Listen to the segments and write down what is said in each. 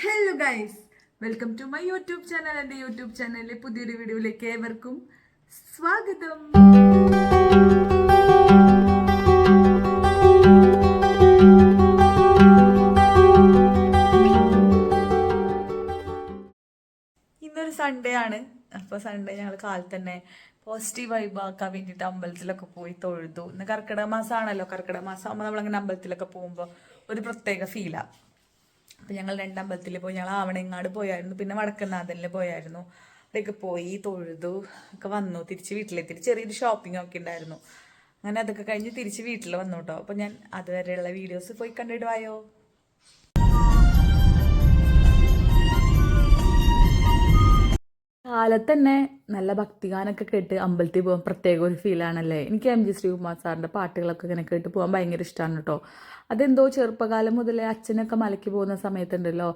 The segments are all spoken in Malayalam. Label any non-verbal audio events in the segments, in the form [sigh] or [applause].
Hello guys welcome to my YouTube channel എന്റെ യൂട്യൂബ് ചാനലിലെ പുതിയൊരു വീഡിയോയിലേക്ക് ഏവർക്കും സ്വാഗതം. ഇന്നൊരു സൺഡേ ആണ്. അപ്പോൾ സൺഡേ ഞങ്ങൾ കാലത്ത് തന്നെ പോസിറ്റീവ് വൈബ് ആക്കാൻ വേണ്ടിയിട്ട് അമ്പലത്തിലൊക്കെ പോയി തൊഴുതു. ഇന്ന് കർക്കിടക മാസമാണല്ലോ കർക്കിടക മാസം ആകുമ്പോൾ നമ്മളങ്ങനെ അമ്പലത്തിലൊക്കെ പോകുമ്പോൾ ഒരു പ്രത്യേക ഫീലാണ് അപ്പം ഞങ്ങൾ രണ്ടമ്പലത്തിൽ പോയി. ഞങ്ങൾ ആവണങ്ങാട് പോയായിരുന്നു. പിന്നെ വടക്കനാഥനിൽ പോയായിരുന്നു. അവിടെയൊക്കെ പോയി തൊഴുതു ഒക്കെ വന്നു. തിരിച്ച് വീട്ടിലെത്തി ചെറിയൊരു ഷോപ്പിംഗ് ഒക്കെ ഉണ്ടായിരുന്നു. അങ്ങനെ അതൊക്കെ കഴിഞ്ഞ് തിരിച്ച് വീട്ടിൽ വന്നു കേട്ടോ അപ്പോൾ ഞാൻ അതുവരെയുള്ള വീഡിയോസ് പോയി കണ്ടിടുവായോ? വായോ കാലത്ത് തന്നെ നല്ല ഭക്തിഗാനൊക്കെ കേട്ട് അമ്പലത്തിൽ പോകാൻ പ്രത്യേക ഒരു ഫീലാണല്ലേ എനിക്ക് എം ജി ശ്രീകുമാർ സാറിന്റെ പാട്ടുകളൊക്കെ ഇങ്ങനെ കേട്ട് പോകാൻ ഭയങ്കര ഇഷ്ടമാണ് കേട്ടോ അതെന്തോ ചെറുപ്പകാലം മുതലേ അച്ഛനൊക്കെ മലയ്ക്ക് പോകുന്ന സമയത്തുണ്ടല്ലോ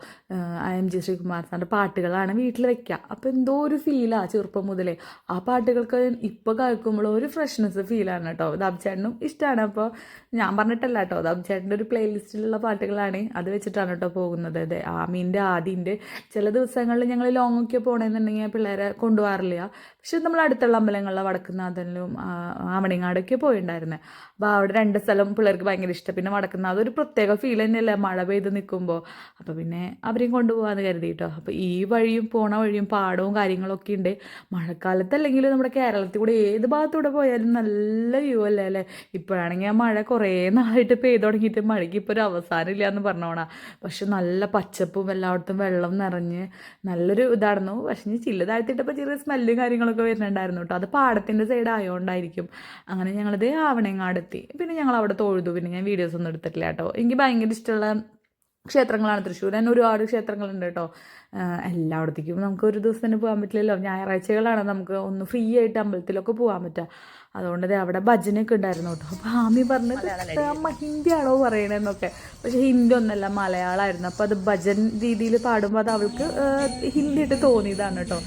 എം ജി ശ്രീകുമാർ സാറിന്റെ പാട്ടുകളാണ് വീട്ടിൽ വെക്കുക അപ്പോൾ എന്തോ ഒരു ഫീലാണ് ചെറുപ്പം മുതലേ. ആ പാട്ടുകൾക്ക് ഇപ്പോൾ കേൾക്കുമ്പോൾ ഒരു ഫ്രഷ്നെസ് ഫീലാണ് കേട്ടോ ദാബ് ഇഷ്ടമാണ് അപ്പോൾ ഞാൻ പറഞ്ഞിട്ടല്ല കേട്ടോ ദാബ് ചേട്ടന്റെ ഒരു പ്ലേലിസ്റ്റിലുള്ള പാട്ടുകളാണ് അത് വെച്ചിട്ടാണ് കേട്ടോ പോകുന്നത്. അതെ ആമീന്റെ ആദിന്റെ ചില ദിവസങ്ങളിൽ ഞങ്ങൾ ലോങ്ങൊക്കെ പോകണമെന്നുണ്ടെങ്കിൽ പിള്ളേരെ കൊണ്ടുപോകാറില്ല? പക്ഷെ നമ്മൾ അടുത്തുള്ള അമ്പലങ്ങളിലെ വടക്കുന്നാഥനിലും ആമണിങ്ങാടൊക്കെ പോയിണ്ടായിരുന്നത് അപ്പോൾ അവിടെ രണ്ട് സ്ഥലം പിള്ളേർക്ക് ഭയങ്കര ഇഷ്ടം. പിന്നെ വടക്കുന്നാഥ ഒരു പ്രത്യേക ഫീൽ തന്നെയല്ലേ? മഴ പെയ്ത് നിൽക്കുമ്പോൾ അപ്പോൾ പിന്നെ അവരെയും കൊണ്ടുപോകാമെന്ന് കരുതി കേട്ടോ അപ്പോൾ ഈ വഴിയും പോണ വഴിയും പാടവും കാര്യങ്ങളൊക്കെ ഉണ്ട് മഴക്കാലത്ത് അല്ലെങ്കിൽ നമ്മുടെ കേരളത്തിൽ കൂടെ ഏത് ഭാഗത്തൂടെ പോയാലും നല്ല വ്യൂ അല്ലേ അല്ലേ? ഇപ്പോഴാണെങ്കിൽ ആ മഴ കുറേ നാളായിട്ട് പെയ്ത് തുടങ്ങിയിട്ട് മഴയ്ക്ക് ഇപ്പോൾ ഒരു അവസാനം ഇല്ല എന്ന് പറഞ്ഞോണാ. പക്ഷെ നല്ല പച്ചപ്പും എല്ലായിടത്തും വെള്ളം നിറഞ്ഞ് നല്ലൊരു ഇതായിരുന്നു. പക്ഷേ ചില്ല് ചെറിയ സ്മെല്ലും കാര്യങ്ങളൊക്കെ വരുന്നുണ്ടായിരുന്നു കേട്ടോ അത് പാടത്തിന്റെ സൈഡ് ആയതുകൊണ്ടായിരിക്കും അങ്ങനെ ഞങ്ങളത് ആവണങ്ങാടെത്തി. പിന്നെ ഞങ്ങൾ അവിടെ തൊഴുതു. പിന്നെ ഞാൻ വീഡിയോസ് ഒന്നും എടുത്തിട്ടില്ല കേട്ടോ എനിക്ക് ഭയങ്കര ഇഷ്ടമുള്ള ക്ഷേത്രങ്ങളാണ് തൃശ്ശൂർ തന്നെ ഒരുപാട് ക്ഷേത്രങ്ങളുണ്ട് കേട്ടോ എല്ലായിടത്തേക്കും നമുക്ക് ഒരു ദിവസം തന്നെ പോകാൻ പറ്റില്ലല്ലോ. ഞായറാഴ്ചകളാണ് നമുക്ക് ഒന്ന് ഫ്രീ ആയിട്ട് അമ്പലത്തിലൊക്കെ പോകാൻ പറ്റുക അതുകൊണ്ട് അവിടെ ഭജനയൊക്കെ ഉണ്ടായിരുന്നു കേട്ടോ അപ്പോൾ ആമി പറഞ്ഞത് അമ്മ ഹിന്ദിയാണോ പറയണതെന്നൊക്കെ പക്ഷെ ഹിന്ദി ഒന്നല്ല മലയാളമായിരുന്നു അപ്പോൾ അത് ഭജൻ രീതിയിൽ പാടുമ്പോൾ അത് അവൾക്ക് ഹിന്ദി ആയിട്ട് തോന്നിയതാണ് കേട്ടോ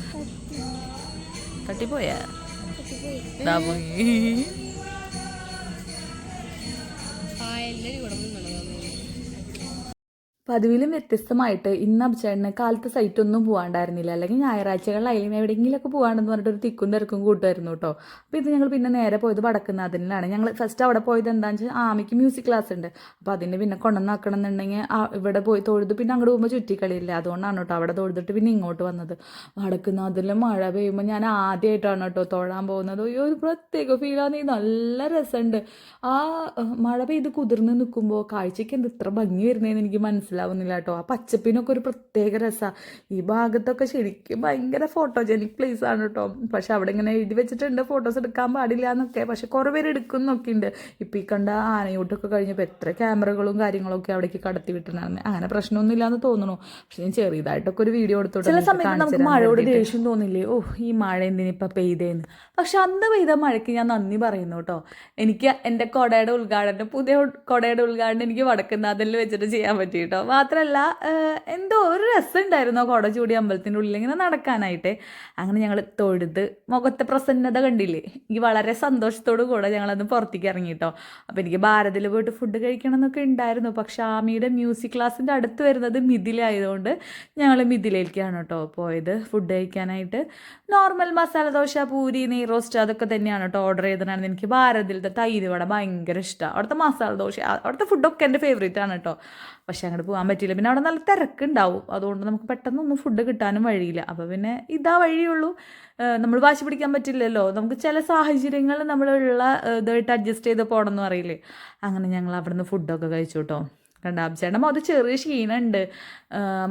തട്ടിപ്പോയാ? പോയി. പതിവിലും വ്യത്യസ്തമായിട്ട് ഇന്ന് അഭിചേട്ടന് കാലത്ത് സൈറ്റ് ഒന്നും പോകാണ്ടായിരുന്നില്ല അല്ലെങ്കിൽ ഞായറാഴ്ചകളിലായാലും എവിടെയെങ്കിലുമൊക്കെ പോകാണ്ടെന്ന് പറഞ്ഞിട്ട് ഒരു തിക്കും തിരക്കും കൂട്ടുമായിരുന്നു കേട്ടോ. അപ്പോൾ ഇത് ഞങ്ങൾ പിന്നെ നേരെ പോയത് വടക്കുന്നാഥനിലാണ്. ഞങ്ങൾ ഫസ്റ്റ് അവിടെ പോയത് എന്താണെന്ന് വെച്ചാൽ ആമിക്ക് മ്യൂസിക് ക്ലാസ് ഉണ്ട്. അപ്പോൾ അതിന് പിന്നെ കൊണ്ടുവന്നാക്കണം എന്നുണ്ടെങ്കിൽ ഇവിടെ പോയി തൊഴുത് പിന്നെ അങ്ങോട്ട് പോകുമ്പോൾ ചുറ്റിക്കളിയില്ല. അതുകൊണ്ടാണ് കേട്ടോ അവിടെ തൊഴുതിട്ട് പിന്നെ ഇങ്ങോട്ട് വന്നത്. വടക്കുന്നാഥനിൽ മഴ പെയ്യുമ്പോൾ ഞാൻ ആദ്യമായിട്ടാണ് കേട്ടോ തൊഴാൻ പോകുന്നത്. അയ്യോ ഒരു പ്രത്യേക ഫീലാണ് നല്ല രസമുണ്ട്. ആ മഴ പെയ്ത് കുതിർന്ന് നിൽക്കുമ്പോൾ കാഴ്ചയ്ക്ക് എന്ത് ഇത്ര ഭംഗി വരുന്നതെന്ന് എനിക്ക് മനസ്സിലാവുന്നില്ല കേട്ടോ ആ പച്ചപ്പിനൊക്കെ ഒരു പ്രത്യേക രസമാണ് ഈ ഭാഗത്തൊക്കെ ശരിക്കും ഭയങ്കര ഫോട്ടോജനിക് പ്ലേസ് ആണ് കേട്ടോ പക്ഷെ അവിടെ ഇങ്ങനെ എഴുതി വെച്ചിട്ടുണ്ട് ഫോട്ടോസ് എടുക്കാൻ പാടില്ല എന്നൊക്കെ പക്ഷെ കുറേ പേര് എടുക്കുന്നൊക്കെ ഉണ്ട് ഇപ്പം ഈ കണ്ട ആനയൂട്ടൊക്കെ കഴിഞ്ഞപ്പോൾ എത്ര ക്യാമറകളും കാര്യങ്ങളൊക്കെ അവിടേക്ക് കടത്തി വിട്ടിട്ടുണ്ടായിരുന്നു. അങ്ങനെ പ്രശ്നമൊന്നുമില്ല എന്ന് തോന്നുന്നു. പക്ഷെ ഞാൻ ചെറിയതായിട്ടൊക്കെ ഒരു വീഡിയോ എടുത്തോട്ടെ ചില സമയത്ത് നമുക്ക് മഴയോട് ദേഷ്യം തോന്നില്ലേ? ഓ ഈ മഴ എന്തിനിപ്പം പെയ്തേന്ന്? പക്ഷെ അന്ന് പെയ്ത മഴയ്ക്ക് ഞാൻ നന്ദി പറയുന്നു കേട്ടോ എനിക്ക് എന്റെ കൊടയുടെ ഉദ്ഘാടനം പുതിയ കൊടയുടെ ഉദ്ഘാടനം എനിക്ക് വടക്കുന്നാഥനിൽ വെച്ചിട്ട് ചെയ്യാൻ പറ്റി കേട്ടോ മാത്രമല്ല എന്തോ ഒരു രസം ഉണ്ടായിരുന്നു ആ കൊട ചൂടി അമ്പലത്തിന്റെ ഉള്ളിൽ ഇങ്ങനെ നടക്കാനായിട്ട്. അങ്ങനെ ഞങ്ങൾ തൊഴുത് മുഖത്തെ പ്രസന്നത കണ്ടില്ലേ? എനിക്ക് വളരെ സന്തോഷത്തോടു കൂടെ ഞങ്ങളന്ന് പുറത്തേക്ക് ഇറങ്ങി കേട്ടോ അപ്പോൾ എനിക്ക് ഭാരതിൽ പോയിട്ട് ഫുഡ് കഴിക്കണം എന്നൊക്കെ ഉണ്ടായിരുന്നു. പക്ഷേ ആമിയുടെ മ്യൂസിക് ക്ലാസ്സിന്റെ അടുത്ത് വരുന്നത് മിഥിലായതുകൊണ്ട് ഞങ്ങൾ മിഥിലയിലേക്കാണ് കേട്ടോ പോയത് ഫുഡ് കഴിക്കാനായിട്ട്. നോർമൽ മസാല ദോശ പൂരി നെയ് റോസ്റ്റ് അതൊക്കെ തന്നെയാണ് കേട്ടോ ഓർഡർ ചെയ്തതാണ് എനിക്ക് ഭാരതിലത്തെ തൈര് വട ഭയങ്കര ഇഷ്ടമാണ് അവിടുത്തെ മസാല ദോശ അവിടുത്തെ ഫുഡൊക്കെ എന്റെ ഫേവറേറ്റ് ആണ് കേട്ടോ. പക്ഷെ അങ്ങോട്ട് പോകാൻ പറ്റിയില്ല. പിന്നെ അവിടെ നല്ല തിരക്കുണ്ടാവും. അതുകൊണ്ട് നമുക്ക് പെട്ടെന്നൊന്നും ഫുഡ് കിട്ടാനും വഴിയില്ല. അപ്പോൾ പിന്നെ ഇതാ വഴിയുള്ളൂ. നമ്മൾ വാശി പിടിക്കാൻ പറ്റില്ലല്ലോ. നമുക്ക് ചില സാഹചര്യങ്ങൾ നമ്മളുള്ള ഇതായിട്ട് അഡ്ജസ്റ്റ് ചെയ്ത് പോകണമെന്ന് അറിയില്ലേ അങ്ങനെ ഞങ്ങൾ അവിടുന്ന് ഫുഡൊക്കെ കഴിച്ചു കേട്ടോ രണ്ടാം അത് ചെറിയ ക്ഷീണമുണ്ട്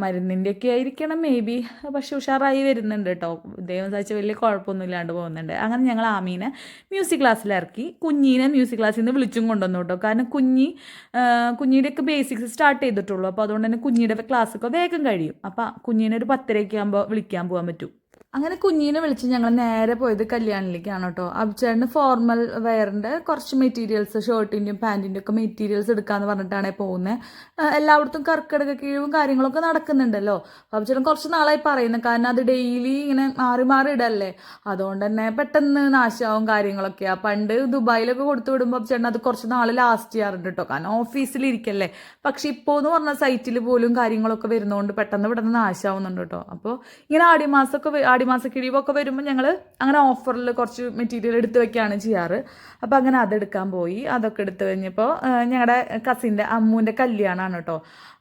മരുന്നിന്റെയൊക്കെ ആയിരിക്കണം മേ ബി പക്ഷെ ഉഷാറായി വരുന്നുണ്ട് കേട്ടോ ദൈവം സഹിച്ച വലിയ കുഴപ്പമൊന്നും ഇല്ലാണ്ട് പോകുന്നുണ്ട്. അങ്ങനെ ഞങ്ങൾ ആമീനെ മ്യൂസിക് ക്ലാസ്സിലിറക്കി കുഞ്ഞിനെ മ്യൂസിക് ക്ലാസ്സിൽ നിന്ന് വിളിച്ചും കൊണ്ടുവന്നു കേട്ടോ കാരണം കുഞ്ഞി കുഞ്ഞിയുടെയൊക്കെ ബേസിക്സ് സ്റ്റാർട്ട് ചെയ്തിട്ടുള്ളൂ. അപ്പോൾ അതുകൊണ്ട് തന്നെ കുഞ്ഞിയുടെ ക്ലാസ്സൊക്കെ വേഗം കഴിയും. അപ്പോൾ കുഞ്ഞിനെ ഒരു പത്തരയൊക്കെ ആകുമ്പോൾ വിളിക്കാൻ പോകാൻ പറ്റും. അങ്ങനെ കുഞ്ഞിനെ വിളിച്ച് ഞങ്ങൾ നേരെ പോയത് കല്യാണിലേക്കാണ് കേട്ടോ. അബ്ചേട്ടന് ഫോർമൽ വെയറിന്റെ കുറച്ച് മെറ്റീരിയൽസ് ഷർട്ടിന്റെയും പാന്റിന്റെയും ഒക്കെ മെറ്റീരിയൽസ് എടുക്കാമെന്ന് പറഞ്ഞിട്ടാണ് പോകുന്നത് എല്ലായിടത്തും കർക്കിടക കിഴിവും കാര്യങ്ങളൊക്കെ നടക്കുന്നുണ്ടല്ലോ. അബ്ചേട്ടൻ കുറച്ച് നാളായി പറയുന്നത് കാരണം അത് ഡെയിലി ഇങ്ങനെ മാറി മാറി ഇടല്ലേ. അതുകൊണ്ട് തന്നെ പെട്ടെന്ന് നാശമാവും കാര്യങ്ങളൊക്കെയാണ് പണ്ട് ദുബായിലൊക്കെ കൊടുത്തു വിടുമ്പോൾ അബ്ചേട്ടൻ അത് കുറച്ച് നാൾ ലാസ്റ്റ് ചെയ്യാറുണ്ട് കേട്ടോ. കാരണം ഓഫീസിലിരിക്കല്ലേ പക്ഷെ ഇപ്പോൾ എന്ന് പറഞ്ഞ സൈറ്റിൽ പോലും കാര്യങ്ങളൊക്കെ വരുന്നതുകൊണ്ട് പെട്ടെന്ന് പെട്ടെന്ന് നാശമാവുന്നുണ്ട് കേട്ടോ. അപ്പോൾ ഇങ്ങനെ ആടിമാസമൊക്കെ ആടിമാസ കിഴിവൊക്കെ വരുമ്പോൾ ഞങ്ങൾ അങ്ങനെ ഓഫറിൽ കുറച്ച് മെറ്റീരിയൽ എടുത്ത് വെക്കുകയാണ് ചെയ്യാറ്. അപ്പോൾ അങ്ങനെ അതെടുക്കാൻ പോയി. അതൊക്കെ എടുത്ത് കഴിഞ്ഞപ്പോൾ ഞങ്ങളുടെ കസിന്റെ അമ്മൂന്റെ കല്യാണമാണ് കേട്ടോ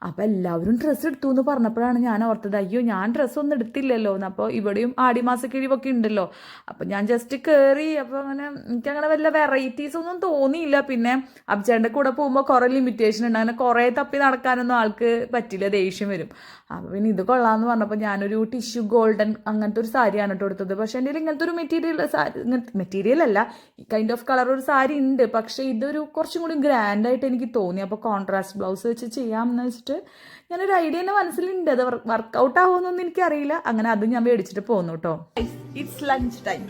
അപ്പോൾ എല്ലാവരും ഡ്രസ്സ് എടുത്തു എന്ന് പറഞ്ഞപ്പോഴാണ് ഞാൻ ഓർത്തത് അയ്യോ ഞാൻ ഡ്രസ്സൊന്നും എടുത്തില്ലല്ലോ. എന്ന് അപ്പോൾ ഇവിടെയും ആടിമാസ കിഴിവൊക്കെ ഉണ്ടല്ലോ. അപ്പോൾ ഞാൻ ജസ്റ്റ് കയറി അപ്പോൾ അങ്ങനെ എനിക്കങ്ങനെ വല്ല വെറൈറ്റീസ് ഒന്നും തോന്നിയില്ല. പിന്നെ അബ്ജാന്റെ കൂടെ പോകുമ്പോൾ കുറേ ലിമിറ്റേഷൻ ഉണ്ട്. അങ്ങനെ കുറേ തപ്പി നടക്കാനൊന്നും ആൾക്ക് പറ്റില്ല. ദേഷ്യം വരും. അപ്പോൾ പിന്നെ ഇത് കൊള്ളാമെന്ന് പറഞ്ഞപ്പോൾ ഞാനൊരു ടിഷ്യൂ ഗോൾഡൻ അങ്ങനത്തെ ഒരു സാരിയാണ് കേട്ടോ എടുത്തത്. പക്ഷേ എന്റെ ഇങ്ങനത്തെ ഒരു മെറ്റീരിയൽ സാരി മെറ്റീരിയൽ അല്ല. ഈ കൈൻഡ് ഓഫ് കളർ ഒരു സാരി ഉണ്ട്. പക്ഷേ ഇതൊരു കുറച്ചും കൂടി ഗ്രാൻഡ് ആയിട്ട് എനിക്ക് തോന്നി. അപ്പോൾ കോൺട്രാസ്റ്റ് ബ്ലൗസ് വെച്ച് ചെയ്യാമെന്ന് വെച്ചിട്ട് ഞാനൊരു ഐഡിയ എന്റെ മനസ്സിലുണ്ട്. അത് വർക്കൗട്ട് ആവുമെന്നൊന്നും എനിക്കറിയില്ല. അങ്ങനെ അത് ഞാൻ മേടിച്ചിട്ട് പോന്നു കേട്ടോ. ഇറ്റ്സ് ലഞ്ച് ടൈം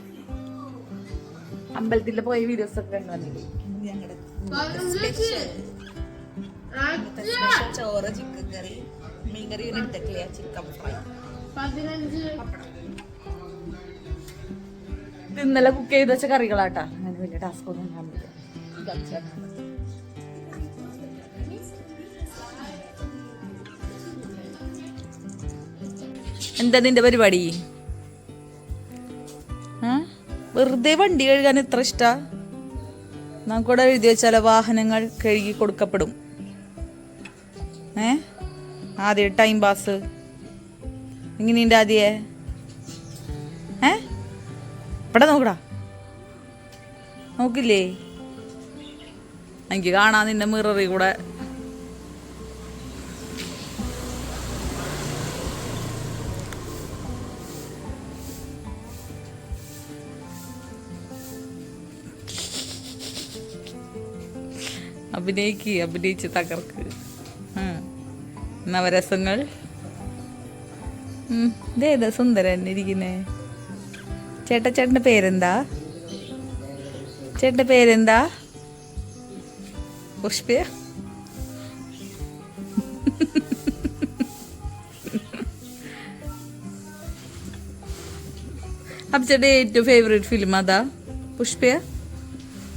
അമ്പലത്തിൽ പോയ വീഡിയോസ് ഒക്കെ കണ്ടു ഞങ്ങളുടെ ചോറ് ചിക്കൻ കറി മീൻകറി എടുത്തിട്ടില്ല ചിക്കൻ ഫ്രൈ ഇത് ഇന്നലെ കുക്ക് ചെയ്ത് വെച്ച കറികളാട്ടാ. അങ്ങനെ വലിയ ടാസ്ക് ഒന്നും ഉണ്ടാവില്ല എന്താ നിന്റെ പരിപാടി? വെറുതെ വണ്ടി കഴുകാൻ ഇത്ര ഇഷ്ടാ? നമുക്കിവിടെ എഴുതി വെച്ചാൽ വാഹനങ്ങൾ കഴുകി കൊടുക്കപ്പെടും. ഏ? ആദ്യം ടൈം പാസ് എങ്ങനെ ആദ്യേ? ഇവിടെ നോക്കടാ? നോക്കില്ലേ? എനിക്ക് കാണാൻ നിന്റെ മിററി കൂടെ. അഭിനയിക്ക് അഭിനയിച്ച് തകർക്ക്. നവരസങ്ങൾ. ഇതേതാ സുന്ദരൻ ഇരിക്കുന്നേ. ചേട്ടാ ചേട്ടന്റെ പേരെന്താ? ചേട്ടന്റെ പേരെന്താ? പുഷ്പയ അപ്പം ചേട്ടന്റെ ഏറ്റവും ഫേവറേറ്റ് ഫിലിം അതാ? പുഷ്പയ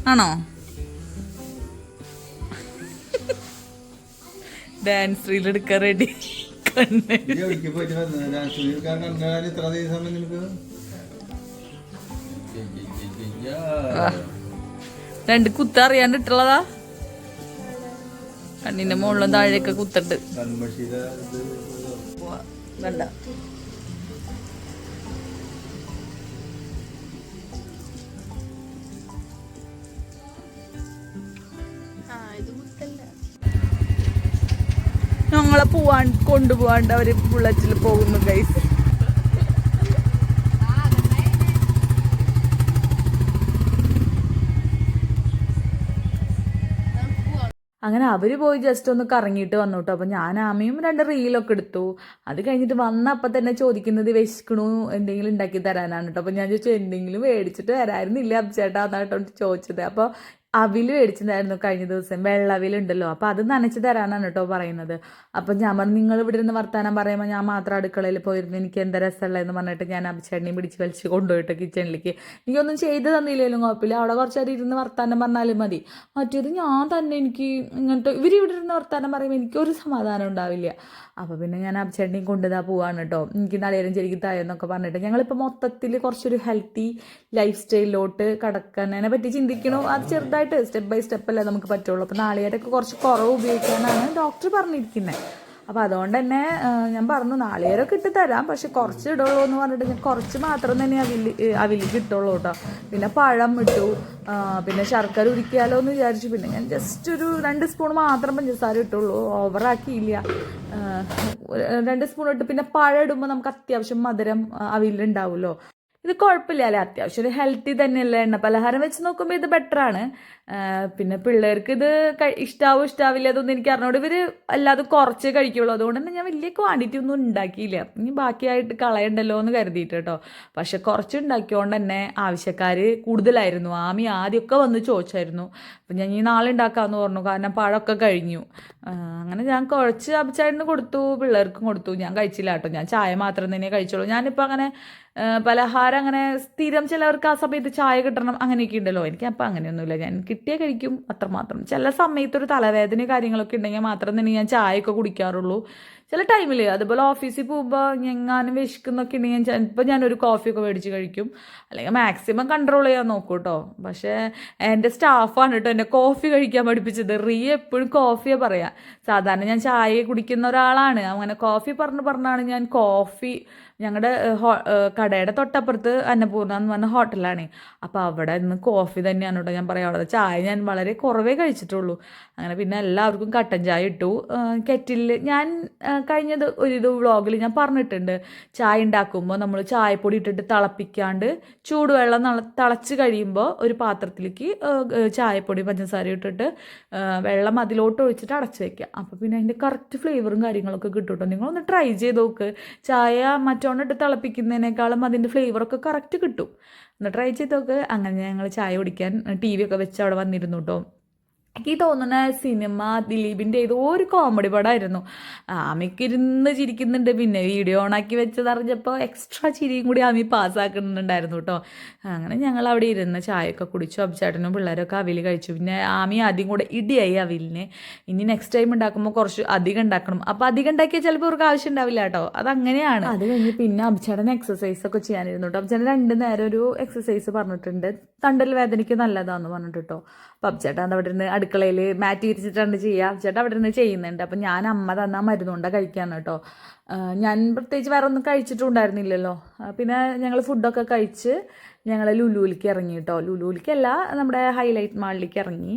ആണോ? ഡാൻസ് റീൽ എടുക്കാൻ റെഡി കണ്ണ് ഇത്ര ദിവസം നിനക്ക് രണ്ട് കുത്ത അറിയാണ്ട് ഇട്ടുള്ളതാ. കണ്ണിന്റെ മുകളിലും താഴെയൊക്കെ കുത്തണ്ട് ഞങ്ങളെ പോവാൻ കൊണ്ടുപോവാണ്ട് അവർ ബുള്ളറ്റിൽ പോകുന്നു ഗൈസ് അങ്ങനെ അവർ പോയി ജസ്റ്റ് ഒന്ന് കറങ്ങിയിട്ട് വന്നു കേട്ടോ അപ്പം ഞാൻ ആമയും രണ്ട് റീലൊക്കെ എടുത്തു. അത് കഴിഞ്ഞിട്ട് വന്ന അപ്പം തന്നെ ചോദിക്കുന്നത് വിശക്കണു എന്തെങ്കിലും ഉണ്ടാക്കി തരാനാണ് കേട്ടോ അപ്പം ഞാൻ ചോദിച്ചു എന്തെങ്കിലും മേടിച്ചിട്ട് തരായിരുന്നില്ല അബ്ചേട്ടാ എന്നാട്ടോ ചോദിച്ചത്. അപ്പോൾ അവിൽ മേടിച്ചിട്ടുണ്ടായിരുന്നു കഴിഞ്ഞ ദിവസം. വെള്ളവിലുണ്ടല്ലോ അപ്പോൾ അത് നനച്ച് തരാനാണ് കേട്ടോ പറയുന്നത്. അപ്പം ഞാൻ പറഞ്ഞു നിങ്ങൾ ഇവിടെ ഇരുന്ന് വർത്താനം പറയുമ്പോൾ ഞാൻ മാത്രം അടുക്കളയിൽ പോയിരുന്നു. എനിക്ക് എന്താ രസമുള്ളതെന്ന് പറഞ്ഞിട്ട് ഞാൻ അഭിച്ചേട്ടനെയും പിടിച്ച് വലിച്ച് കൊണ്ടുപോയിട്ട് കിച്ചണിലേക്ക് എനിക്കൊന്നും ചെയ്ത് തന്നില്ലേലും കുഴപ്പമില്ല. അവിടെ കുറച്ച് നേരം ഇരുന്ന് വർത്താനം പറഞ്ഞാലും മതി. മറ്റേത് ഞാൻ തന്നെ എനിക്ക് ഇങ്ങനത്തെ ഇവർ ഇവിടെ ഇരുന്ന് വർത്താനം പറയുമ്പോൾ എനിക്കൊരു സമാധാനം ഉണ്ടാവില്ല. അപ്പോൾ പിന്നെ ഞാൻ അഭിച്ചേട്ടനെയും കൊണ്ടുതാ പോവാണ് കേട്ടോ. എനിക്ക് നളിയേരം ശരിക്കും തായെന്നൊക്കെ പറഞ്ഞിട്ട്. ഞങ്ങളിപ്പോൾ മൊത്തത്തിൽ കുറച്ചൊരു ഹെൽത്തി ലൈഫ് സ്റ്റൈലിലോട്ട് കടക്കുന്നതിനെ പറ്റി ചിന്തിക്കണോ? അത് ചെറുതായിട്ട് സ്റ്റെപ്പ് ബൈ സ്റ്റെപ്പ് അല്ലേ നമുക്ക് പറ്റുള്ളൂ. അപ്പോൾ നാളികേരമൊക്കെ കുറച്ച് കുറവ് ഉപയോഗിക്കാനാണ് ഡോക്ടർ പറഞ്ഞിരിക്കുന്നത് അപ്പോൾ അതുകൊണ്ട് തന്നെ ഞാൻ പറഞ്ഞു നാളികേരമൊക്കെ ഇട്ട് തരാം. പക്ഷെ കുറച്ച് ഇടുള്ളൂ എന്ന് പറഞ്ഞിട്ട് ഞാൻ കുറച്ച് മാത്രം തന്നെ അവിൽ അവിൽ ഇട്ടുള്ളൂ കേട്ടോ. പിന്നെ പഴം ഇട്ടു. പിന്നെ ശർക്കര ഉരിക്കാലോ എന്ന് വിചാരിച്ചു. പിന്നെ ഞാൻ ജസ്റ്റ് ഒരു രണ്ട് സ്പൂൺ മാത്രം പഞ്ചസാര ഇട്ടുള്ളൂ. ഓവറാക്കിയില്ല രണ്ട് സ്പൂൺ ഇട്ട് പിന്നെ പഴം ഇടുമ്പോൾ നമുക്ക് അത്യാവശ്യം മധുരം അവിലുണ്ടാവുമല്ലോ ഇത് കുഴപ്പമില്ല അല്ലേ അത്യാവശ്യം. ഒരു ഹെൽത്തി തന്നെയല്ലേ എണ്ണ. പലഹാരം വെച്ച് നോക്കുമ്പോൾ ഇത് ബെറ്ററാണ് പിന്നെ പിള്ളേർക്ക് ഇത് ഇഷ്ടാവോ ഇഷ്ടാവില്ല അതൊന്നും എനിക്ക് അറിഞ്ഞോട്. ഇവർ അല്ലാതെ കുറച്ച് കഴിക്കുള്ളൂ. അതുകൊണ്ട് തന്നെ ഞാൻ വലിയ ക്വാണ്ടിറ്റി ഒന്നും ഉണ്ടാക്കിയില്ല. ഇനി ബാക്കിയായിട്ട് കളയണ്ടല്ലോ എന്ന് കരുതിയിട്ട് കേട്ടോ പക്ഷെ കുറച്ച് ഉണ്ടാക്കിയോണ്ട് തന്നെ ആവശ്യക്കാർ കൂടുതലായിരുന്നു. ആമി ആദ്യമൊക്കെ വന്ന് ചോദിച്ചായിരുന്നു. അപ്പം ഞാൻ ഈ നാളെ ഉണ്ടാക്കാമെന്ന് പറഞ്ഞു. കാരണം പഴമൊക്കെ കഴിഞ്ഞു. അങ്ങനെ ഞാൻ കുഴച്ച് അബിച്ചേട്ടന് കൊടുത്തു പിള്ളേർക്കും കൊടുത്തു. ഞാൻ കഴിച്ചില്ല കേട്ടോ. ഞാൻ ചായ മാത്രം തന്നെ കഴിച്ചോളൂ ഞാനിപ്പോൾ അങ്ങനെ പലഹാരം അങ്ങനെ സ്ഥിരം ചിലവർക്ക് ആ സമയത്ത് ചായ കിട്ടണം അങ്ങനെയൊക്കെ ഉണ്ടല്ലോ. എനിക്ക് അപ്പം അങ്ങനെയൊന്നുമില്ല. ഞാൻ കിട്ടിയാൽ കഴിക്കും അത്രമാത്രം. ചില സമയത്തൊരു തലവേദന കാര്യങ്ങളൊക്കെ ഉണ്ടെങ്കിൽ മാത്രം തന്നെ ഞാൻ ചായയൊക്കെ കുടിക്കാറുള്ളൂ. ചില ടൈമിൽ അതുപോലെ ഓഫീസിൽ പോകുമ്പോൾ ഞെങ്ങാനും വിശക്കുന്നൊക്കെ ഉണ്ടെങ്കിൽ ഞാൻ ഇപ്പം ഞാനൊരു കോഫിയൊക്കെ മേടിച്ച് കഴിക്കും. അല്ലെങ്കിൽ മാക്സിമം കൺട്രോൾ ചെയ്യാൻ നോക്കും കേട്ടോ പക്ഷേ എന്റെ സ്റ്റാഫാണ് കേട്ടോ എന്നെ കോഫി കഴിക്കാൻ പഠിപ്പിച്ചത്. റീ എപ്പോഴും കോഫിയെ പറയാം. സാധാരണ ഞാൻ ചായ കുടിക്കുന്ന ഒരാളാണ്. അങ്ങനെ കോഫി പറഞ്ഞ് പറഞ്ഞാണ് ഞാൻ കോഫി ഞങ്ങളുടെ കടയുടെ തൊട്ടപ്പുറത്ത് അന്നപൂർണ എന്ന് പറഞ്ഞ ഹോട്ടലാണ്. അപ്പോൾ അവിടെ നിന്ന് കോഫി തന്നെയാണ് കേട്ടോ ഞാൻ പറയാം അവിടെ ചായ ഞാൻ വളരെ കുറവേ കഴിച്ചിട്ടുള്ളൂ. അങ്ങനെ പിന്നെ എല്ലാവർക്കും കട്ടൻ ചായ ഇട്ടു. കെറ്റിലിൽ ഞാൻ കഴിഞ്ഞത് ഒരു ഇത് വ്ളോഗിൽ ഞാൻ പറഞ്ഞിട്ടുണ്ട്. ചായ ഉണ്ടാക്കുമ്പോൾ നമ്മൾ ചായപ്പൊടി ഇട്ടിട്ട് തിളപ്പിക്കാണ്ട് ചൂടുവെള്ളം തിളച്ച് കഴിയുമ്പോൾ ഒരു പാത്രത്തിലേക്ക് ചായപ്പൊടി പഞ്ചസാര ഇട്ടിട്ട് വെള്ളം അതിലോട്ട് ഒഴിച്ചിട്ട് അടച്ച് വെക്കുക അപ്പോൾ പിന്നെ അതിന്റെ കറക്റ്റ് ഫ്ലേവറും കാര്യങ്ങളൊക്കെ കിട്ടും കേട്ടോ. നിങ്ങളൊന്ന് ട്രൈ ചെയ്ത് നോക്ക്. ചായ മറ്റോണ്ടിട്ട് തിളപ്പിക്കുന്നതിനേക്കാളും അതിന്റെ ഫ്ലേവറൊക്കെ കറക്റ്റ് കിട്ടും. ഒന്ന് ട്രൈ ചെയ്ത് നോക്ക്. അങ്ങനെ ഞങ്ങൾ ചായ കുടിക്കാൻ ടി വി ഒക്കെ വെച്ച് അവിടെ വന്നിരുന്നു കേട്ടോ എനിക്ക് തോന്നുന്ന സിനിമ ദിലീപിന്റെ ഏതോ ഒരു കോമഡി പടമായിരുന്നു ആമിക്ക് ഇരുന്ന് ചിരിക്കുന്നുണ്ട്. പിന്നെ വീഡിയോ ഓണാക്കി വെച്ചതറിഞ്ഞപ്പോൾ എക്സ്ട്രാ ചിരിയും കൂടി ആമി പാസ്സാക്കുന്നുണ്ടായിരുന്നു കേട്ടോ അങ്ങനെ ഞങ്ങൾ അവിടെ ഇരുന്ന് ചായയൊക്കെ കുടിച്ചു. അബ്ചേട്ടനും പിള്ളേരൊക്കെ അവിൽ കഴിച്ചു. പിന്നെ ആമി ആദ്യം കൂടെ ഇടിയായി അവിലിന് ഇനി നെക്സ്റ്റ് ടൈം ഉണ്ടാക്കുമ്പോൾ കുറച്ച് അധികം ഉണ്ടാക്കണം. അപ്പോൾ അധികം ഉണ്ടാക്കിയാൽ ചിലപ്പോൾ ഇവർക്ക് ആവശ്യം ഉണ്ടാവില്ല കേട്ടോ അതങ്ങനെയാണ്. അത് കഴിഞ്ഞ് പിന്നെ അബ്ചേട്ടൻ എക്സസൈസ് ഒക്കെ ചെയ്യാനിരുന്നു കേട്ടോ അബ്ചേട്ടൻ രണ്ട് നേരം ഒരു എക്സസൈസ് പറഞ്ഞിട്ടുണ്ട്. തണ്ടൽ വേദനയ്ക്ക് നല്ലതാണെന്ന് പറഞ്ഞിട്ട് കേട്ടോ അപ്പം അബ്ചേട്ടൻ അവിടെ ഇരുന്ന് അടുക്കളയിൽ മാറ്റി വിരിച്ചിട്ടാണ് ചെയ്യുക ചേട്ടാ അവിടെ നിന്ന് ചെയ്യുന്നുണ്ട്. അപ്പം ഞാൻ അമ്മ തന്ന മരുന്നുകൊണ്ടാണ് കഴിക്കാൻ കേട്ടോ. ഞാൻ പ്രത്യേകിച്ച് വേറെ ഒന്നും കഴിച്ചിട്ടുണ്ടായിരുന്നില്ലല്ലോ പിന്നെ ഞങ്ങൾ ഫുഡൊക്കെ കഴിച്ച് ഞങ്ങൾ ലുലുവിലേക്ക് ഇറങ്ങി കേട്ടോ ലുലുവിലേക്കല്ല നമ്മുടെ ഹൈലൈറ്റ് മാളിലേക്ക് ഇറങ്ങി.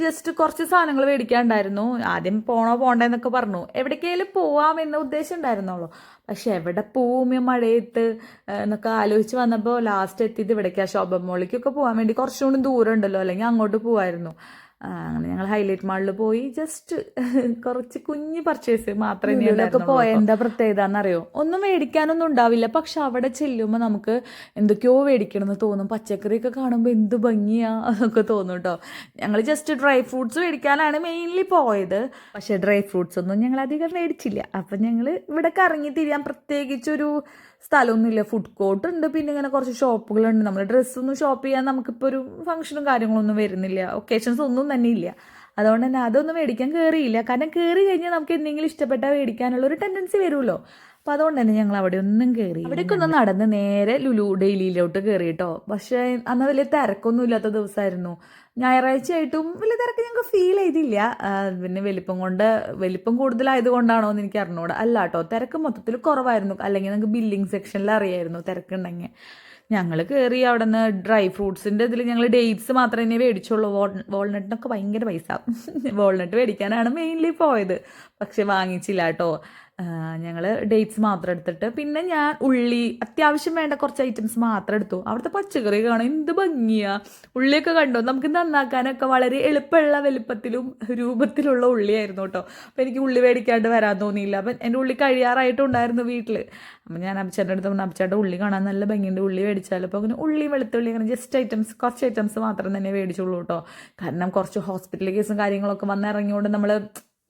ജസ്റ്റ് കുറച്ച് സാധനങ്ങൾ മേടിക്കാണ്ടായിരുന്നു. ആദ്യം പോണോ പോണ്ടേന്നൊക്കെ പറഞ്ഞു. എവിടേക്കെങ്കിലും എന്ന ഉദ്ദേശം ഉണ്ടായിരുന്നുള്ളൂ. പക്ഷെ എവിടെ പോവും മഴയത്ത് എന്നൊക്കെ ആലോചിച്ച് വന്നപ്പോൾ ലാസ്റ്റ് എത്തിയത് ഇവിടേക്കാ. ഷോപ്പ് മോളിലേക്കൊക്കെ പോകാൻ വേണ്ടി കുറച്ചുകൂടി ദൂരം ഉണ്ടല്ലോ അല്ലെങ്കിൽ അങ്ങോട്ട് പോവായിരുന്നു. അങ്ങനെ ഞങ്ങൾ ഹൈലൈറ്റ് മാളിൽ പോയി ജസ്റ്റ് കുറച്ച് കുഞ്ഞ് പർച്ചേസ് മാത്രമേ പോയ എന്താ പ്രത്യേകത എന്നറിയോ ഒന്നും മേടിക്കാനൊന്നും ഉണ്ടാവില്ല. പക്ഷെ അവിടെ ചെല്ലുമ്പോൾ നമുക്ക് എന്തൊക്കെയോ മേടിക്കണമെന്ന് തോന്നും. പച്ചക്കറിയൊക്കെ കാണുമ്പോൾ എന്ത് ഭംഗിയാ എന്നൊക്കെ തോന്നും കേട്ടോ ഞങ്ങൾ ജസ്റ്റ് ഡ്രൈ ഫ്രൂട്ട്സ് മേടിക്കാനാണ് മെയിൻലി പോയത്. പക്ഷെ ഡ്രൈ ഫ്രൂട്ട്സ് ഒന്നും ഞങ്ങൾ അധികം മേടിച്ചില്ല. അപ്പം ഞങ്ങൾ ഇവിടെ കറങ്ങി തിരിയാൻ പ്രത്യേകിച്ചൊരു സ്ഥലമൊന്നുമില്ല. ഫുഡ് കോർട്ട് ഉണ്ട്. പിന്നെ ഇങ്ങനെ കുറച്ച് ഷോപ്പുകളുണ്ട്. നമ്മൾ ഡ്രസ്സൊന്നും ഷോപ്പ് ചെയ്യാൻ നമുക്കിപ്പോൾ ഒരു ഫംഗ്ഷനും കാര്യങ്ങളൊന്നും വരുന്നില്ല. ഒക്കേഷൻസ് ഒന്നും തന്നെ ഇല്ല. അതുകൊണ്ട് തന്നെ അതൊന്നും മേടിക്കാൻ കയറിയില്ല കാരണം കയറി കഴിഞ്ഞാൽ നമുക്ക് എന്തെങ്കിലും ഇഷ്ടപ്പെട്ടാൽ മേടിക്കാനുള്ള ഒരു ടെൻഡൻസി വരുമല്ലോ. അപ്പോൾ അതുകൊണ്ട് തന്നെ ഞങ്ങൾ അവിടെ ഒന്നും കയറി അവിടേക്ക് ഒന്ന് നടന്ന് നേരെ ലുലു ഡെയിലിയിലോട്ട് കയറി കേട്ടോ. പക്ഷേ അന്ന് വലിയ തിരക്കൊന്നും ഇല്ലാത്ത ദിവസമായിരുന്നു. ഞായറാഴ്ചയായിട്ടും വലിയ തിരക്ക് ഞങ്ങൾക്ക് ഫീൽ ചെയ്തില്ല. പിന്നെ വലിപ്പം കൊണ്ട് വലിപ്പം കൂടുതലായത് കൊണ്ടാണോ എന്ന് എനിക്ക് അറിഞ്ഞൂടാ. അല്ല കേട്ടോ തിരക്ക് മൊത്തത്തിൽ കുറവായിരുന്നു. അല്ലെങ്കിൽ ഞങ്ങൾക്ക് ബില്ലിംഗ് സെക്ഷനിൽ അറിയായിരുന്നു തിരക്കുണ്ടെങ്കിൽ. ഞങ്ങൾ കയറി അവിടെ നിന്ന് ഡ്രൈ ഫ്രൂട്ട്സിന്റെ ഇതിൽ ഞങ്ങൾ ഡേറ്റ്സ് മാത്രമേ മേടിച്ചുള്ളൂ. വാൾ വാൾനട്ടിനൊക്കെ ഭയങ്കര പൈസ. [laughs] വാൾനട്ട് മേടിക്കാനാണ് മെയിൻലി പോയത്. പക്ഷെ വാങ്ങിച്ചില്ല കേട്ടോ. ഞങ്ങൾ ഡേറ്റ്സ് മാത്രം എടുത്തിട്ട്. പിന്നെ ഞാൻ ഉള്ളി അത്യാവശ്യം വേണ്ട കുറച്ച് ഐറ്റംസ് മാത്രം എടുത്തു. അവിടുത്തെ പച്ചക്കറി കാണാൻ എന്ത് ഭംഗിയാ. ഉള്ളിയൊക്കെ കണ്ടോ? നമുക്ക് നന്നാക്കാനൊക്കെ വളരെ എളുപ്പമുള്ള വലുപ്പത്തിലും രൂപത്തിലുള്ള ഉള്ളിയായിരുന്നു കേട്ടോ. അപ്പം എനിക്ക് ഉള്ളി മേടിക്കാണ്ട് വരാൻ തോന്നിയില്ല. അപ്പം എന്റെ ഉള്ളി കഴിയാറായിട്ടുണ്ടായിരുന്നു വീട്ടിൽ അപ്പം ഞാൻ അമ്മച്ചേന്റെ അടുത്ത് പറഞ്ഞു അപ്പച്ചേട്ടന്റെ ഉള്ളി കാണാൻ നല്ല ഭംഗിയുണ്ട്. ഉള്ളി മേടിച്ചാലും? അപ്പോൾ അങ്ങനെ ഉള്ളി വെളുത്തുള്ളി അങ്ങനെ ജസ്റ്റ് ഐറ്റംസ് കുറച്ച് ഐറ്റംസ് മാത്രം തന്നെ മേടിച്ചുള്ളൂ കേട്ടോ. കാരണം കുറച്ച് ഹോസ്പിറ്റൽ കേസും കാര്യങ്ങളൊക്കെ വന്ന് ഇറങ്ങിയോണ്ട് നമ്മൾ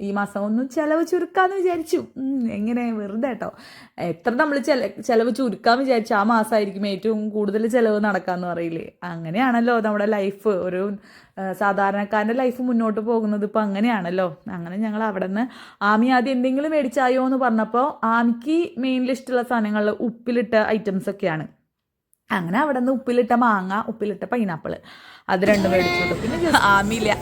ഈ മാസം ഒന്ന് ചിലവ് ചുരുക്കാന്ന് വിചാരിച്ചു. എങ്ങനെ? വെറുതെ കേട്ടോ എത്ര നമ്മൾ ചില ചിലവ് ചുരുക്കാന്ന് വിചാരിച്ചു. ആ മാസമായിരിക്കും ഏറ്റവും കൂടുതൽ ചിലവ് നടക്കാന്ന് പറയില്ലേ? അങ്ങനെയാണല്ലോ നമ്മുടെ ലൈഫ്. ഒരു ആ, സാധാരണക്കാരന്റെ ലൈഫ് മുന്നോട്ട് പോകുന്നത് ഇപ്പം അങ്ങനെയാണല്ലോ. അങ്ങനെ ഞങ്ങൾ അവിടെ നിന്ന് ആമി ആദ്യം എന്തെങ്കിലും മേടിച്ചായോ എന്ന് പറഞ്ഞപ്പോൾ ആമിക്ക് മെയിൻലി ഇഷ്ടമുള്ള സാധനങ്ങൾ ഉപ്പിലിട്ട ഐറ്റംസ് ഒക്കെയാണ്. അങ്ങനെ അവിടെ നിന്ന് ഉപ്പിലിട്ട മാങ്ങ ഉപ്പിലിട്ട പൈനാപ്പിൾ അത് രണ്ടും മേടിച്ചു പിന്നെ ആമിയില്ല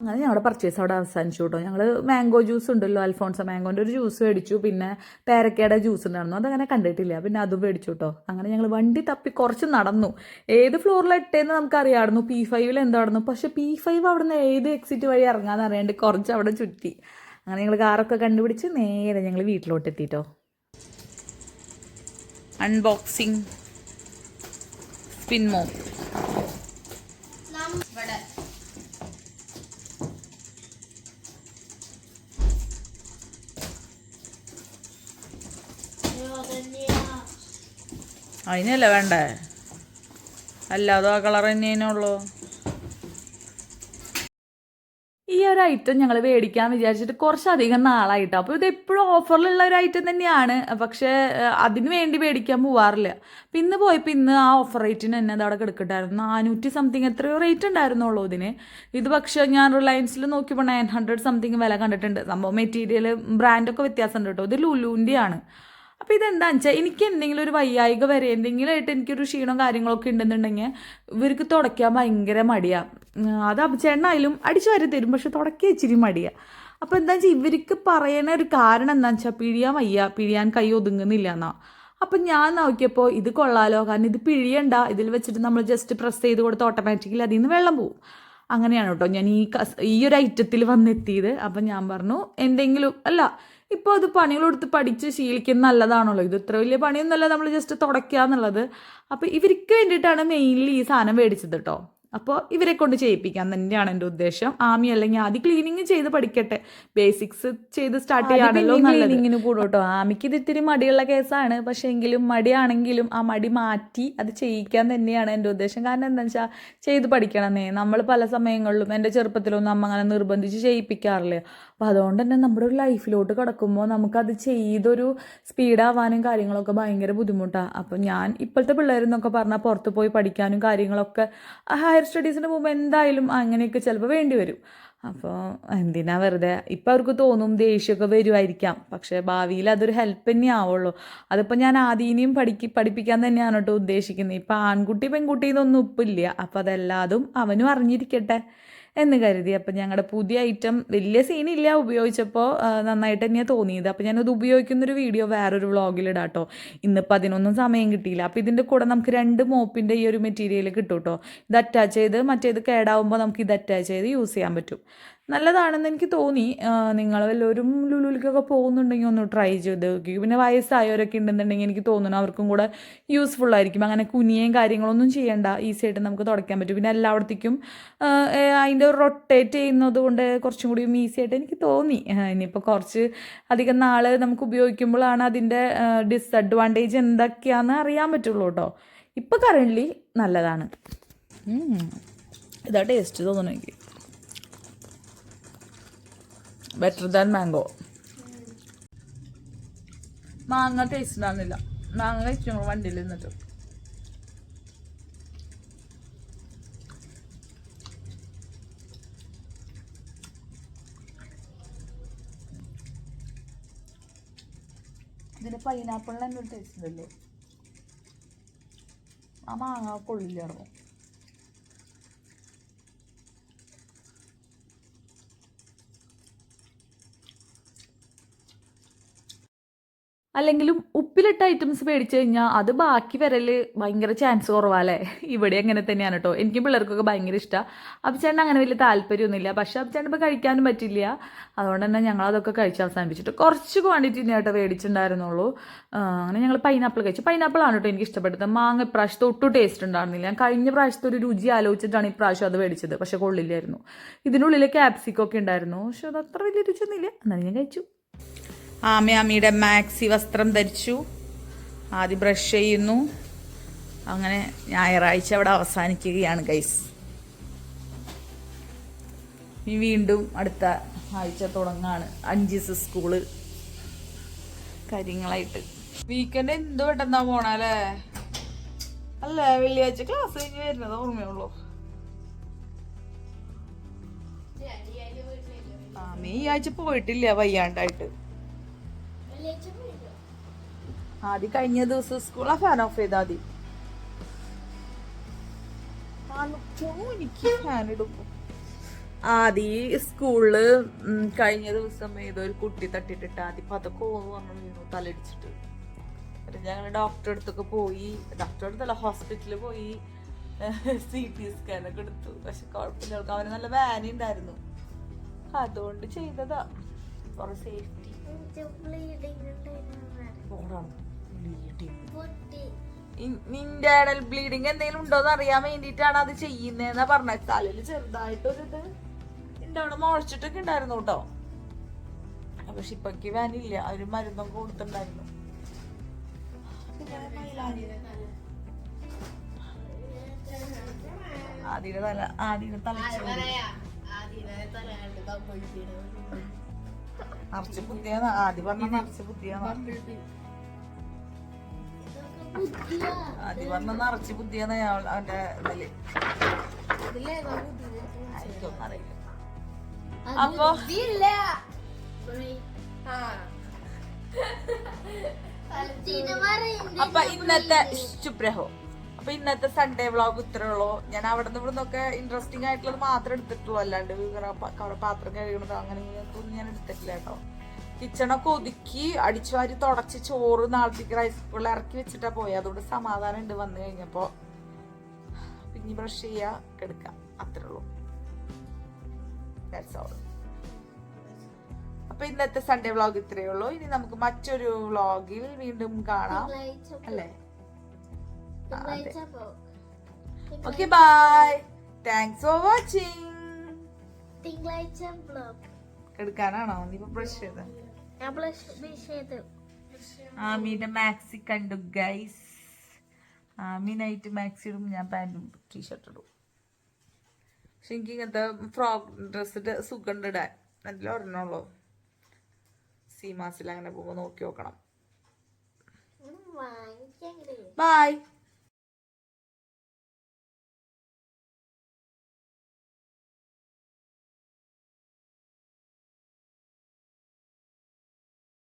അങ്ങനെ ഞങ്ങളുടെ പർച്ചേസ് അവിടെ അവസാനിച്ചു കേട്ടോ. ഞങ്ങൾ മാംഗോ ജ്യൂസ് ഉണ്ടല്ലോ അൽഫോൺസ മാംഗോന്റെ ഒരു ജ്യൂസ് മേടിച്ചു. പിന്നെ പേരക്കയുടെ ജ്യൂസ് ഉണ്ടായിരുന്നു. അതങ്ങനെ കണ്ടിട്ടില്ല. പിന്നെ അതും മേടിച്ചു കേട്ടോ. അങ്ങനെ ഞങ്ങൾ വണ്ടി തപ്പി കുറച്ച് നടന്നു. ഏത് ഫ്ലോറിൽ ഇട്ടേന്ന് നമുക്ക് അറിയാമായിരുന്നു പി ഫൈവിൽ എന്തായിരുന്നു പക്ഷെ പി ഫൈവ് അവിടെ നിന്ന് ഏത് എക്സിറ്റ് വഴി ഇറങ്ങാന്ന് അറിയാണ്ട് കുറച്ച് അവിടെ ചുറ്റി. അങ്ങനെ ഞങ്ങൾ കാറൊക്കെ കണ്ടുപിടിച്ച് നേരെ ഞങ്ങൾ വീട്ടിലോട്ട് എത്തിട്ടോ അൺബോക്സിങ് സ്പിൻ മോം അതിനല്ല വേണ്ടേ? അല്ലാതെ ആ കളർ തന്നെയാണുള്ളൂ ഐറ്റം ഞങ്ങൾ മേടിക്കാൻ വിചാരിച്ചിട്ട് കുറച്ചധികം നാളായിട്ട്. അപ്പോൾ ഇത് എപ്പോഴും ഓഫറിലുള്ള ഒരു ഐറ്റം തന്നെയാണ്. പക്ഷേ അതിന് വേണ്ടി മേടിക്കാൻ പോവാറില്ല. അപ്പം ഇന്ന് പോയപ്പോൾ ഇന്ന് ആ ഓഫർ റേറ്റിന് തന്നെ അത് അവിടെ കിടക്കട്ടായിരുന്നു നാനൂറ്റി സംതിങ് എത്രയോ റേറ്റ് ഉണ്ടായിരുന്നുള്ളൂ ഇതിന്. ഇത് പക്ഷേ ഞാൻ റിലയൻസിൽ നോക്കിയപ്പോൾ നയൻ ഹൺഡ്രഡ് സംതിങ് വില കണ്ടിട്ടുണ്ട്. സംഭവം മെറ്റീരിയൽ ബ്രാൻഡൊക്കെ വ്യത്യാസമുണ്ട് കേട്ടോ. ഇത് ലുലുവിന്റെയാണ് അപ്പോൾ ഇതെന്താണെന്ന് വെച്ചാൽ എനിക്ക് എന്തെങ്കിലും ഒരു വയ്യായിക വരെ എന്തെങ്കിലും ആയിട്ട് എനിക്കൊരു ക്ഷീണവും കാര്യങ്ങളൊക്കെ ഉണ്ടെന്നുണ്ടെങ്കിൽ ഇവർക്ക് തുടയ്ക്കാൻ ഭയങ്കര മടിയാണ് അത് ചേട്ടനായാലും അടിച്ചു വരെ തരും പക്ഷെ തുടക്കി ഇച്ചിരി മടിയാണ് അപ്പോൾ എന്താ വെച്ചാൽ ഇവർക്ക് പറയണ ഒരു കാരണം എന്താണെന്ന് വെച്ചാൽ പിഴിയാൻ വയ്യ പിഴിയാൻ കൈ ഒതുങ്ങുന്നില്ല എന്നാ. അപ്പം ഞാൻ നോക്കിയപ്പോൾ ഇത് കൊള്ളാലോ കാരണം ഇത് പിഴിയണ്ട ഇതിൽ വെച്ചിട്ട് നമ്മൾ ജസ്റ്റ് പ്രസ് ചെയ്ത് കൊടുത്ത് ഓട്ടോമാറ്റിക്കലി അതിൽ നിന്ന് വെള്ളം പോവും. അങ്ങനെയാണ് കേട്ടോ ഞാൻ ഈ ഈ ഒരു ഐറ്റത്തിൽ വന്നെത്തിയത്. അപ്പം ഞാൻ പറഞ്ഞു എന്തെങ്കിലും അല്ല ഇപ്പോൾ അത് പണികൾ കൊടുത്ത് പഠിച്ച് ശീലിക്കുന്ന നല്ലതാണല്ലോ. ഇത് ഇത്ര വലിയ പണിയൊന്നുമല്ല നമ്മൾ ജസ്റ്റ് തുടയ്ക്കുക എന്നുള്ളത്. അപ്പോൾ ഇവർക്ക് വേണ്ടിയിട്ടാണ് മെയിൻലി ഈ സാധനം മേടിച്ചത് കേട്ടോ അപ്പോൾ ഇവരെ കൊണ്ട് ചെയ്യിപ്പിക്കാൻ തന്നെയാണ് എന്റെ ഉദ്ദേശം. ആമി അല്ലെങ്കിൽ ആദ്യം ക്ലീനിങ് ചെയ്ത് പഠിക്കട്ടെ. ബേസിക്സ് ചെയ്ത് സ്റ്റാർട്ട് ചെയ്യാണല്ലോ ക്ലീനിങ്ങിന് കൂടും കേട്ടോ ആമിക്ക് ഇത് ഇത്തിരി മടിയുള്ള കേസാണ് പക്ഷേ എങ്കിലും മടിയാണെങ്കിലും ആ മടി മാറ്റി അത് ചെയ്യിക്കാൻ തന്നെയാണ് എന്റെ ഉദ്ദേശം. കാരണം എന്താ വെച്ചാൽ ചെയ്ത് പഠിക്കണമെന്നേ നമ്മൾ പല സമയങ്ങളിലും എന്റെ ചെറുപ്പത്തിലൊന്നും അമ്മ അങ്ങനെ നിർബന്ധിച്ച് ചെയ്യിപ്പിക്കാറില്ല. അപ്പോൾ അതുകൊണ്ട് തന്നെ നമ്മുടെ ഒരു ലൈഫിലോട്ട് കിടക്കുമ്പോൾ നമുക്കത് ചെയ്തൊരു സ്പീഡാവാനും കാര്യങ്ങളൊക്കെ ഭയങ്കര ബുദ്ധിമുട്ടാണ് അപ്പോൾ ഞാൻ ഇപ്പോഴത്തെ പിള്ളേരെന്നൊക്കെ പറഞ്ഞാൽ പുറത്ത് പോയി പഠിക്കാനും കാര്യങ്ങളൊക്കെ ഹയർ സ്റ്റഡീസിന് പോകുമ്പോൾ എന്തായാലും അങ്ങനെയൊക്കെ ചിലപ്പോൾ വേണ്ടി വരും. അപ്പോൾ എന്തിനാ വെറുതെ? ഇപ്പം അവർക്ക് തോന്നും ദേഷ്യമൊക്കെ വരുമായിരിക്കാം പക്ഷേ ഭാവിയിൽ അതൊരു ഹെൽപ്പ് തന്നെ ആവുള്ളൂ. അതിപ്പോൾ ഞാൻ ആദ്യനെയും പഠിക്ക് പഠിപ്പിക്കാൻ തന്നെയാണ് കേട്ടോ ഉദ്ദേശിക്കുന്നത് ഇപ്പം ആൺകുട്ടി പെൺകുട്ടി എന്നൊന്നും ഇപ്പില്ല അപ്പോൾ അതെല്ലാതും അവനും അറിഞ്ഞിരിക്കട്ടെ. എന്ന് കരുതി. അപ്പം ഞങ്ങളുടെ പുതിയ ഐറ്റം വലിയ സീനില്ല ഉപയോഗിച്ചപ്പോൾ നന്നായിട്ട് തന്നെയാണ് തോന്നിയത്. അപ്പം ഞാനത് ഉപയോഗിക്കുന്നൊരു വീഡിയോ വേറൊരു വ്ളോഗിലിടാം കേട്ടോ ഇന്നിപ്പോൾ അതിനൊന്നും സമയം കിട്ടിയില്ല. അപ്പോൾ ഇതിന്റെ കൂടെ നമുക്ക് രണ്ട് മോപ്പിന്റെ ഈ ഒരു മെറ്റീരിയൽ കിട്ടും കേട്ടോ ഇത് അറ്റാച്ച് ചെയ്ത് മറ്റേത് കേടാവുമ്പോൾ നമുക്ക് ഇത് അറ്റാച്ച് ചെയ്ത് യൂസ് ചെയ്യാൻ പറ്റും. നല്ലതാണെന്ന് എനിക്ക് തോന്നി. നിങ്ങൾ വല്ലവരും ലുലുലിക്കൊക്കെ പോകുന്നുണ്ടെങ്കിൽ ഒന്ന് ട്രൈ ചെയ്ത് നോക്കി. പിന്നെ വയസ്സായവരൊക്കെ ഉണ്ടെന്നുണ്ടെങ്കിൽ എനിക്ക് തോന്നുന്നു അവർക്കും കൂടെ യൂസ്ഫുൾ ആയിരിക്കും. അങ്ങനെ കുനിയേയും കാര്യങ്ങളൊന്നും ചെയ്യേണ്ട. ഈസി ആയിട്ട് നമുക്ക് തുടയ്ക്കാൻ പറ്റും. പിന്നെ എല്ലായിടത്തേക്കും അതിന്റെ റൊട്ടേറ്റ് ചെയ്യുന്നത് കൊണ്ട് കുറച്ചും കൂടി ഈസി ആയിട്ട് എനിക്ക് തോന്നി. ഇനിയിപ്പോൾ കുറച്ച് അധികം നാൾ നമുക്ക് ഉപയോഗിക്കുമ്പോഴാണ് അതിന്റെ ഡിസഡ്വാന്റേജ് എന്തൊക്കെയാണെന്ന് അറിയാൻ പറ്റുള്ളൂ കേട്ടോ. ഇപ്പോൾ കറന്റ്ലി നല്ലതാണ്. ഇതാ ടേസ്റ്റ് തോന്നുന്നു എനിക്ക്. ബെറ്റർ ദാൻ മാംഗോ മാങ്ങ ടേസ്റ്റ് ഉണ്ടാകുന്നില്ല മാങ്ങ കഴിച്ചു വണ്ടിയിൽ നിന്നിട്ട്. ഇതിന് പൈനാപ്പിളിന് ടേസ്റ്റ് ഉണ്ടല്ലോ. ആ മാങ്ങ കൊള്ളില്ലായിരുന്നു അല്ലെങ്കിലും ഉപ്പിലിട്ട ഐറ്റംസ് മേടിച്ചു കഴിഞ്ഞാൽ അത് ബാക്കി വരൽ ഭയങ്കര ചാൻസ് കുറവാല്ലേ? ഇവിടെ അങ്ങനെ തന്നെയാണ് കേട്ടോ എനിക്കും പിള്ളേർക്കൊക്കെ ഭയങ്കര ഇഷ്ടമാണ് അപ്പച്ചേട്ടൻ അങ്ങനെ വലിയ താല്പര്യമൊന്നുമില്ല. പക്ഷെ അപ്പച്ചേട്ടൻ ഇപ്പോൾ കഴിക്കാനും പറ്റില്ല. അതുകൊണ്ട് തന്നെ ഞങ്ങൾ അതൊക്കെ കഴിച്ച് അവസാനിപ്പിച്ചിട്ട് കുറച്ച് ക്വാണ്ടിറ്റി കേട്ടോ മേടിച്ചിട്ടുണ്ടായിരുന്നുള്ളൂ. അങ്ങനെ ഞങ്ങൾ പൈനാപ്പിൾ കഴിച്ചു. പൈനാപ്പിൾ ആണ് കേട്ടോ എനിക്ക് ഇഷ്ടപ്പെട്ടത്. മാങ്ങ ഇപ്രാവശ്യത്തെ ഒട്ടും ടേസ്റ്റ് ഉണ്ടായിരുന്നില്ല. ഞാൻ കഴിഞ്ഞ പ്രാവശ്യത്തെ ഒരു രുചി ആലോചിച്ചിട്ടാണ് ഇപ്രാവശ്യം അത് മേടിച്ചത്. പക്ഷെ കൊള്ളില്ലായിരുന്നു. ഇതിനുള്ളിൽ ക്യാപ്സിക്കൊക്കെ ഉണ്ടായിരുന്നു. പക്ഷെ അത് അത്ര വലിയ രുചിയൊന്നുമില്ല. എന്നാലും ഞാൻ കഴിച്ചു. ആമി ആമിയുടെ മാക്സി വസ്ത്രം ധരിച്ചു. ആദ്യം ബ്രഷ് ചെയ്യുന്നു. അങ്ങനെ ഞായറാഴ്ച അവിടെ അവസാനിക്കുകയാണ് ഗൈസ് വീണ്ടും അടുത്ത ആഴ്ച തുടങ്ങാണ്. അഞ്ച് ദിവസം സ്കൂൾ കാര്യങ്ങളായിട്ട്. വീക്കെൻഡ് എന്ത് പെട്ടെന്നാ പോണല്ലേ? അല്ല വെള്ളിയാഴ്ച ക്ലാസ് കഴിഞ്ഞ് വരുന്നത് ഓർമ്മയുള്ളൂ. ആമി ഈ ആഴ്ച പോയിട്ടില്ല വയ്യാണ്ടായിട്ട്. ആദ്യം കഴിഞ്ഞ ദിവസം സ്കൂളാ ഫാൻ ഓഫ് ചെയ്ത മതി. തണുപ്പോ എനിക്ക് ഫാൻ ഇടുമ്പോ ആദ്യ സ്കൂളിൽ കഴിഞ്ഞ ദിവസം ഏതോ ഒരു കുട്ടി തട്ടിട്ടിട്ട് ആദ്യം പതൊക്കെ പറഞ്ഞു വീണു തലടിച്ചിട്ട് ഞങ്ങൾ ഡോക്ടറെ അടുത്തൊക്കെ പോയി. ഡോക്ടറെ അടുത്തല്ല ഹോസ്പിറ്റലിൽ പോയി. സി ടി സ്കാൻ ഒക്കെ എടുത്തു. പക്ഷെ കുഴപ്പമില്ല അവൾക്ക് അവന് നല്ല വാനി ഉണ്ടായിരുന്നു അതുകൊണ്ട് ചെയ്തതാ. ഫോർ സേഫ്റ്റി ഇന്റേണൽ ബ്ലീഡിങ് എന്തെങ്കിലും ഉണ്ടോന്ന് അറിയാൻ വേണ്ടിട്ടാണ് അത് ചെയ്യുന്നതെന്നാ പറഞ്ഞത് തലയിൽ ചെറുതായിട്ടൊരിത് ഉണ്ട് അവിടെ മുഴച്ചിട്ടൊക്കെ ഉണ്ടായിരുന്നു കേട്ടോ. പക്ഷെ ഇപ്പൊക്ക് വാനില്ല അവർ മരുന്നൊക്കെ കൊടുത്തിട്ടുണ്ടായിരുന്നു. ആദ്യ തല ആദിയുടെ തല ആദിയുടെ തലച്ചു നിറച്ച് ബുദ്ധിയാണ് ആദ്യം പറഞ്ഞ നിറച്ച് ബുദ്ധിയാണ് ആദ്യം വന്ന നിറച്ച് ബുദ്ധിയാണ് അവന്റെ ഇതിൽ. ആയിരിക്കും അറിയില്ല അപ്പൊ അപ്പൊ ഇന്നത്തെ ചുപ്രഹോ അപ്പൊ ഇന്നത്തെ സൺഡേ വ്ളോഗ് ഇത്രേ ഉള്ളൂ. ഞാൻ അവിടെ നിന്ന് ഇവിടെ നിന്നൊക്കെ ഇൻട്രസ്റ്റിംഗ് ആയിട്ടുള്ളത് മാത്രം എടുത്തിട്ടുള്ളൂ. അല്ലാണ്ട് അവിടെ പാത്രം കഴുകണതോ അങ്ങനെ ഒന്നും ഞാൻ എടുത്തിട്ടില്ല കേട്ടോ. കിച്ചണൊക്കെ ഒതുക്കി അടിച്ചുവാരി തുടച്ച് ചോറ് നാളത്തേക്ക് റൈസ് കുക്കറിൽ ഇറക്കി വെച്ചിട്ടാ പോയി. അതുകൊണ്ട് സമാധാനം ഉണ്ട് വന്നു കഴിഞ്ഞപ്പോ. പിന്നെ ബ്രഷ് ചെയ്യുക എടുക്കാം. അത്രേ ഉള്ളൂ. ദാറ്റ്സ് ഓൾ അപ്പൊ ഇന്നത്തെ സൺഡേ വ്ളോഗ് ഇത്രയേ ഉള്ളൂ. ഇനി നമുക്ക് മറ്റൊരു വ്ളോഗിൽ വീണ്ടും കാണാം. അല്ലേ? Okay bye thanks for watching തിങ്കളാഴ്ച എടുക്കാനാണോ? നീ ഇപ്പൊ ബ്രഷ് ചെയ്ത. ചെയ്തു. ആമീന്റെ മാക്സി കണ്ടു ഗൈസ് ആമി നൈറ്റ് മാക്സി ഇടും ഞാൻ പാന്റും ടീഷർട്ട് ഇടും. പക്ഷെ എനിക്ക് ഇങ്ങനത്തെ ഫ്രോക്ക് ഡ്രസ്സിന്റെ സുഖം ഇടാൻ. നല്ല ഒരെണ്ണുള്ളൂ സീമാസിൽ അങ്ങനെ പോകുമ്പോൾ നോക്കി നോക്കണം. ബൈ